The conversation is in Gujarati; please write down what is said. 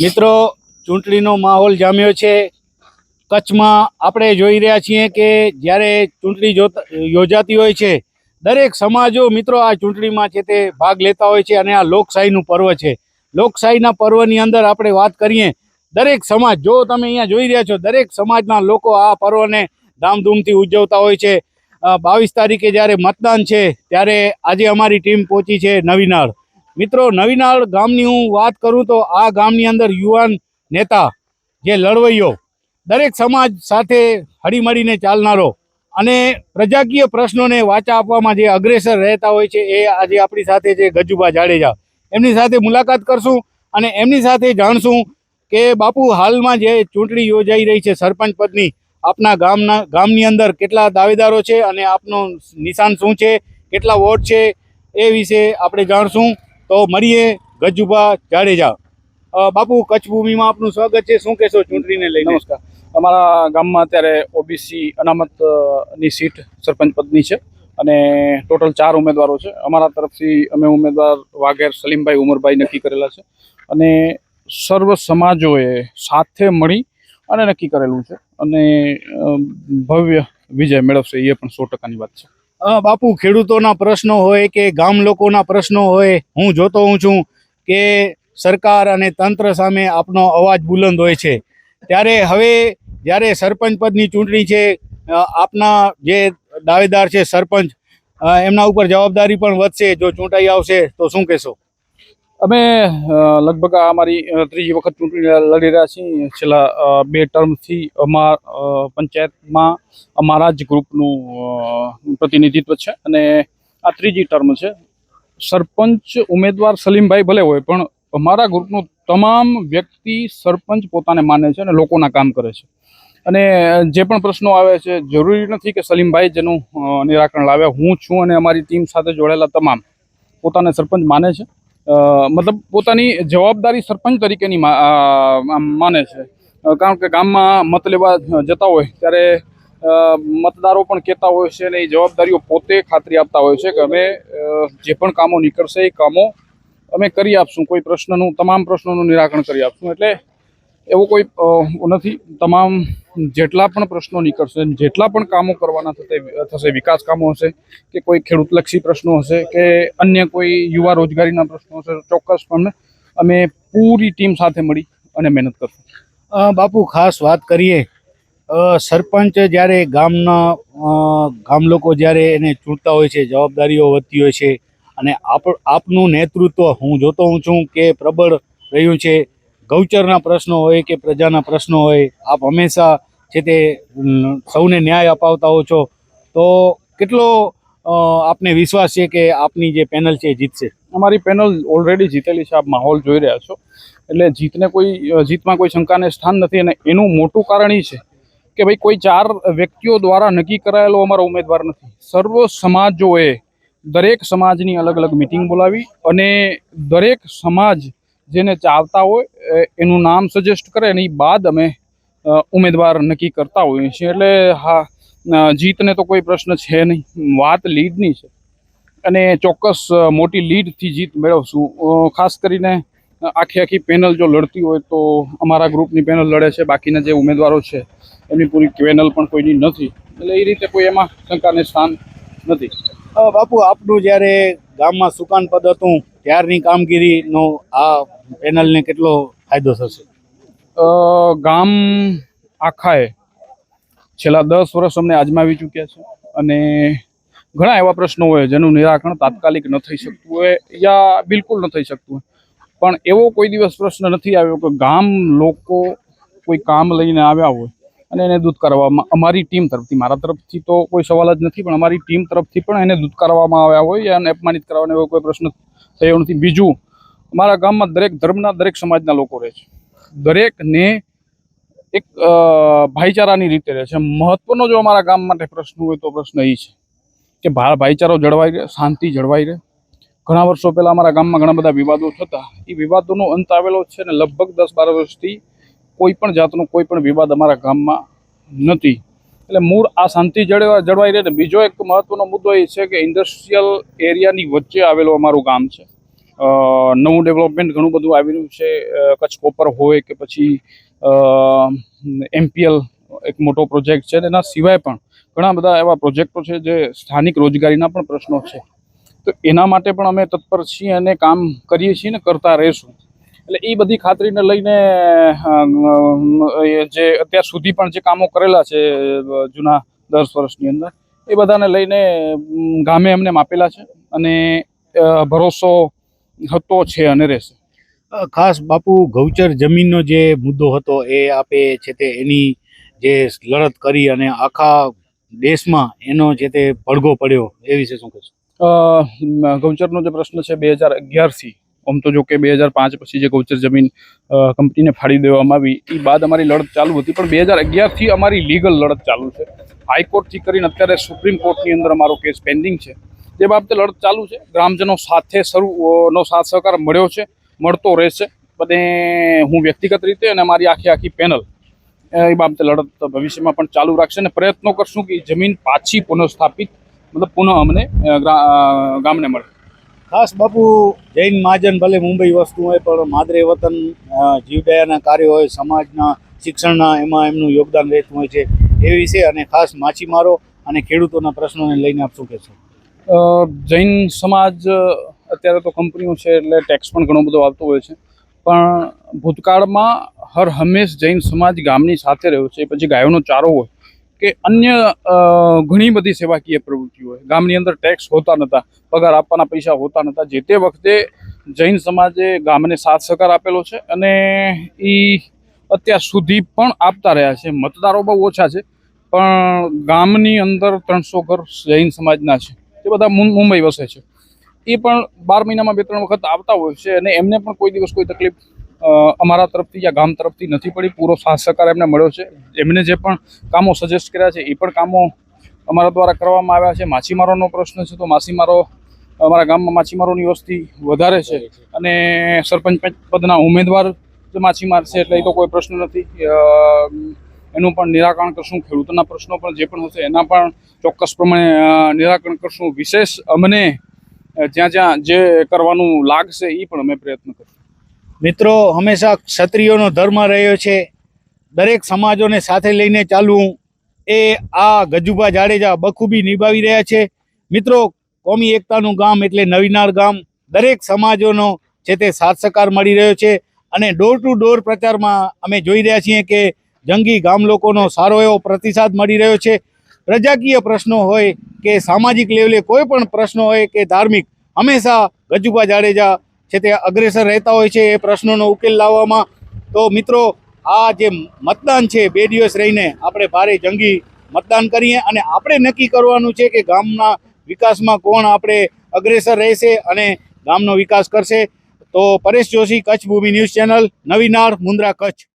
મિત્રો, ચૂંટણીનો માહોલ જામ્યો છે. કચ્છમાં આપણે જોઈ રહ્યા છીએ કે જ્યારે ચૂંટણી જોત- યોજાતી હોય છે, દરેક સમાજો મિત્રો આ ચૂંટણીમાં છે તે ભાગ લેતા હોય છે અને આ લોકશાહીનું પર્વ છે. લોકશાહીના પર્વની અંદર આપણે વાત કરીએ, દરેક સમાજ, જો તમે અહીંયા જોઈ રહ્યા છો, દરેક સમાજના લોકો આ પર્વને ધામધૂમથી ઉજવતા હોય છે. બાવીસ તારીખે જ્યારે મતદાન છે, ત્યારે આજે અમારી ટીમ પહોંચી છે નવીનાળ મિત્રો, નવીનાળ ગામની હું વાત કરું તો આ ગામની અંદર યુવાન નેતા જે લડવૈયો, દરેક સમાજ સાથે હળીમળીને ચાલનારો અને પ્રજાકીય પ્રશ્નોને વાચા આપવામાં જે અગ્રેસર રહેતા હોય છે, એ આજે આપણી સાથે છે ગજુભા જાડેજા. એમની સાથે મુલાકાત કરશું અને એમની સાથે જાણશું કે બાપુ હાલમાં જે ચૂંટણી યોજાઈ રહી છે, સરપંચ પદની, આપના ગામના, ગામની અંદર કેટલા દાવેદારો છે અને આપનું નિશાન શું છે, કેટલા વોટ છે, એ વિશે આપણે જાણશું. તો મળીએ ગજુભા જાડેજા બાપુ, કચ્છ ભૂમિમાં આપનું સ્વાગત છે. શું કહેશો ચૂંટણીને લઈને? નમસ્કાર. અમારા ગામમાં અત્યારે ઓબીસી અનામતની સીટ સરપંચ પદની છે અને ટોટલ ચાર ઉમેદવારો છે. અમારા તરફથી અમે ઉમેદવાર વાઘેર સલીમભાઈ ઉમરભાઈ નક્કી કરેલા છે અને સર્વ સમાજોએ સાથે મળી અને નક્કી કરેલું છે. અને ભવ્ય વિજય મેળવશે એ પણ સો ટકાની વાત છે. બાપુ, ખેડૂતોના પ્રશ્નો હોય કે ગામ લોકોના પ્રશ્નો હોય, હું જોતો હું છું કે સરકાર અને તંત્ર સામે આપનો અવાજ બુલંદ હોય છે. ત્યારે હવે જ્યારે સરપંચ પદની ચૂંટણી છે આપના જે દાવેદાર છે સરપંચ એમના ઉપર જવાબદારી પણ વધશે, જો ચૂંટાઈ આવશે, તો શું કહેશો? અમે લગભગ આ અમારી ત્રીજી વખત ચૂંટણી લડી રહ્યા છીએ. છેલ્લા બે ટર્મથી અમાર પંચાયતમાં અમારા જ ગ્રુપનું પ્રતિનિધિત્વ છે અને આ ત્રીજી ટર્મ છે. સરપંચ ઉમેદવાર સલીમભાઈ ભલે હોય, પણ અમારા ગ્રુપનું તમામ વ્યક્તિ સરપંચ પોતાને માને છે અને લોકોના કામ કરે છે. અને જે પણ પ્રશ્નો આવે છે, જરૂરી નથી કે સલીમભાઈ જેનું નિરાકરણ લાવે. હું છું અને અમારી ટીમ સાથે જોડાયેલા તમામ પોતાને સરપંચ માને છે. મતલબ પોતાની જવાબદારી સરપંચ તરીકેની માને છે. કારણ કે ગામમાં મત લેવા જતા હોય ત્યારે મતદારો પણ કહેતા હોય છે અને એ જવાબદારીઓ પોતે ખાતરી આપતા હોય છે કે અમે જે પણ કામો નીકળશે એ કામો અમે કરી આપશું. કોઈ પ્રશ્નનું, તમામ પ્રશ્નોનું નિરાકરણ કરી આપશું. એટલે એવો કોઈ નથી. તમામ જેટલા પણ પ્રશ્નો નીકળશે, જેટલા પણ કામો કરવાના થશે થશે, વિકાસ કામો હશે, કે કોઈ ખેડૂતલક્ષી પ્રશ્નો હશે, કે અન્ય કોઈ યુવા રોજગારીના પ્રશ્નો હશે ચોક્કસપણે અમે પૂરી ટીમ સાથે મળી અને મહેનત કરશું. બાપુ, ખાસ વાત કરીએ. સરપંચ જ્યારે ગામના ગામ લોકો જ્યારે એને ચૂંટતા હોય છે, જવાબદારીઓ વધતી હોય છે, અને આપ, આપનું નેતૃત્વ હું જોતો હું છું કે પ્રબળ રહ્યું છે. ગૌચરના પ્રશ્નો હોય કે પ્રજાના પ્રશ્નો હોય, આપ હંમેશા છે તે સૌને ન્યાય અપાવતા હો છો, તો કેટલો આપને વિશ્વાસ છે કે આપની જે પેનલ છે જીતશે? અમારી પેનલ ઓલરેડી જીતેલી છે, આપ માહોલ જોઈ રહ્યા છો. એટલે જીતને કોઈ જીતમાં કોઈ શંકાને સ્થાન નથી અને એનું મોટું કારણ એ છે કે ભાઈ કોઈ ચાર વ્યક્તિઓ દ્વારા નક્કી કરાયેલો અમારો ઉમેદવાર નથી. સર્વ સમાજોએ દરેક સમાજની અલગ અલગ મિટિંગ બોલાવી અને દરેક સમાજ જેને ચાવતા હોય એનું નામ સજેસ્ટ કરે એની બાદ અમે ઉમેદવાર નક્કી કરતા હોઈએ છીએ એટલે હા જીતને તો કોઈ પ્રશ્ન છે નહીં. વાત લીડની છે. અને ચોક્કસ મોટી લીડથી જીત મેળવશું. ખાસ કરીને આખી આખી પેનલ જો લડતી હોય તો અમારા ગ્રુપની પેનલ લડે છે. બાકીના જે ઉમેદવારો છે, એમની પૂરી પેનલ પણ કોઈની નથી. એટલે એ રીતે કોઈ એમાં શંકાને સ્થાન નથી. બાપુ, આપનું જ્યારે ગામમાં સુકાન પદ હતું, ત્યારની કામગીરીનો આ પેનલને કેટલો ફાયદો થશે? ગામ આખાએ છેલ્લા દસ વર્ષ અમને આજમાવી ચૂક્યા છે અને ઘણા એવા પ્રશ્નો હોય જેનું નિરાકરણ તાત્કાલિક ન થઈ શકતું હોય યા બિલકુલ ન થઈ શકતું હોય. પણ એવો કોઈ દિવસ પ્રશ્ન નથી આવ્યો કે ગામ લોકો કોઈ કામ લઈને આવ્યા હોય અને એને દૂધકારવામાં, અમારી ટીમ તરફથી, મારા તરફથી તો કોઈ સવાલ જ નથી, પણ અમારી ટીમ તરફથી પણ એને દૂધકારવામાં આવ્યા હોય યા એને અપમાનિત કરવાનો એવો કોઈ પ્રશ્ન થયો નથી. બીજું અમારા ગામમાં દરેક ધર્મના દરેક સમાજના લોકો રહે છે. દરેકને એક ભાઈચારાની રીતે રહે છે. મહત્વનો જો અમારા ગામ માટે પ્રશ્ન હોય તો પ્રશ્ન એ છે કે ભાઈચારો જળવાઈ રહે, શાંતિ જળવાઈ રહે. ઘણા વર્ષો પહેલાં અમારા ગામમાં ઘણા બધા વિવાદો થતા. એ વિવાદોનો અંત આવેલો છે ને લગભગ દસ બાર વર્ષથી કોઈ પણ જાતનો કોઈ પણ વિવાદ અમારા ગામમાં નથી. એટલે મૂળ આ શાંતિ જળવા, જળવાઈ રહે બીજો એક મહત્વનો મુદ્દો એ છે કે ઇન્ડસ્ટ્રીયલ એરિયાની વચ્ચે આવેલું અમારું ગામ છે. નવું ડેવલપમેન્ટ ઘણું બધું આવી રહ્યું છે. કચ્છ કોપર હોય કે પછી એમપીએલ એક મોટો પ્રોજેક્ટ છે. એના સિવાય પણ ઘણા બધા એવા પ્રોજેક્ટો છે જે સ્થાનિક રોજગારીના પણ પ્રશ્નો છે. તો એના માટે પણ અમે તત્પર છીએ અને કામ કરીએ છીએ ને કરતા રહીશું. એટલે એ બધી ખાતરીને લઈને જે અત્યાર સુધી પણ જે કામો કરેલા છે, જૂના દસ વર્ષની અંદર, એ બધાને લઈને ગામે અમને માપેલા છે. અને ભરોસો હતો છે અને રહેશે? ખાસ બાપુ ગૌચર જમીનનો જે મુદ્દો હતો એ આપે છે તે એની જે લડત કરી અને આખા દેશમાં એનો જે તે પડઘો પડ્યો એ વિશે શું કહેશો? ગૌચરનો જે પ્રશ્ન છે બે હજાર અગિયારથી આમ તો જો કે બે હજાર પાંચ પછી જે ગૌચર જમીન કંપનીને ફાળી દેવામાં આવી એ બાદ અમારી લડત ચાલુ હતી પણ બે હજાર અગિયારથી અમારી લીગલ લડત ચાલુ છે. હાઈકોર્ટથી કરીને અત્યારે સુપ્રીમ કોર્ટની અંદર અમારો કેસ પેન્ડિંગ છે. જે બાબતે લડત ચાલુ છે ગ્રામજનો સાથે શરૂ નો સાથ સહકાર મળ્યો છે મળતો રહેશે. અને હું વ્યક્તિગત રીતે અને મારી આખી આખી પેનલ એ બાબતે લડત ભવિષ્યમાં પણ ચાલુ રાખશે અને પ્રયત્નો કરશું કે જમીન પાછી પુનઃસ્થાપિત મતલબ પુનઃ અમને ગામને મળે. ખાસ બાપુ જૈન મહાજન ભલે મુંબઈ વસ્તુ હોય પણ માદરે વતન જીવદયાના કાર્યો હોય સમાજના શિક્ષણના એમાં એમનું યોગદાન રહેતું હોય છે એ વિશે અને ખાસ માછીમારો અને ખેડૂતોના પ્રશ્નોને લઈને આપ કહેશો? અ, જૈન સમાજ અત્યારે તો કંપનીઓ છે એટલે ટેક્સ પણ ઘણો બધો આવતો હોય છે. પણ ભૂતકાળમાં હર હંમેશ જૈન સમાજ ગામની સાથે રહ્યો છે. પછી ગાયોનો ચારો હોય કે અન્ય ઘણી બધી સેવાકીય પ્રવૃત્તિઓ હોય. ગામની અંદર ટેક્સ હોતા નહોતા પગાર આપવાના પૈસા હોતા નહોતા જે તે વખતે જૈન સમાજે ગામને સાથ સહકાર આપેલો છે અને એ અત્યાર સુધી પણ આપતા રહ્યા છે. મતદારો બહુ ઓછા છે, પણ ગામની અંદર ત્રણસો ઘર જૈન સમાજના છે. તે બધા મુંબઈ વસે છે. એ પણ બાર મહિનામાં બે ત્રણ વખત આવતા હોય છે અને એમને પણ કોઈ દિવસ કોઈ તકલીફ અમારા તરફથી યા ગામ તરફથી નથી પડી. પૂરો સાથ સહકાર એમને મળ્યો છે. એમને જે પણ કામો સજેસ્ટ કર્યા છે એ પણ કામો અમારા દ્વારા કરવામાં આવ્યા છે. માછીમારોનો પ્રશ્ન છે તો માછીમારો, અમારા ગામમાં માછીમારોની વસ્તી વધારે છે અને સરપંચ પદના ઉમેદવાર જે માછીમાર છે એટલે એ તો કોઈ પ્રશ્ન નથી. એનું પણ નિરાકરણ કરશું, ખેડૂતોના પ્રશ્નો પણ જે પણ હશે એના પણ ચોક્કસ પ્રમાણે નિરાકરણ કરશું. વિશેષ અમને જ્યાં જ્યાં જે કરવાનું લાગશે એ પણ અમે પ્રયત્ન કરશું. મિત્રો, હંમેશા ક્ષત્રિયોનો ધર્મ રહ્યો છે. દરેક સમાજોને સાથે લઈને ચાલવું એ આ ગજુભા જાડેજા બખૂબી નિભાવી રહ્યા છે. મિત્રો, કોમી એકતાનું ગામ એટલે નવીનાર ગામ. દરેક સમાજોનો છે તે સાથ સહકાર મળી રહ્યો છે. અને ડોર ટુ ડોર પ્રચારમાં અમે જોઈ રહ્યા છીએ કે જંગી ગામ લોકોનો સારો એવો પ્રતિસાદ મળી રહ્યો છે. પ્રજાકીય પ્રશ્નો હોય કે સામાજિક લેવલે કોઈ પણ પ્રશ્નો હોય કે ધાર્મિક, હંમેશા ગજુભા જાડેજા છે તે અગ્રેસર રહેતા હોય છે એ પ્રશ્નોનો ઉકેલ લાવવામાં. તો મિત્રો, આ જે મતદાન છે, બે દિવસ રહીને આપણે ભારે જંગી મતદાન કરીએ અને આપણે નક્કી કરવાનું છે કે ગામના વિકાસમાં કોણ આપણે અગ્રેસર રહેશે અને ગામનો વિકાસ કરશે. તો પરેશ જોશી, કચ્છ ભૂમિ ન્યૂઝ ચેનલ, નવીનાર મુન્દ્રા કચ્છ.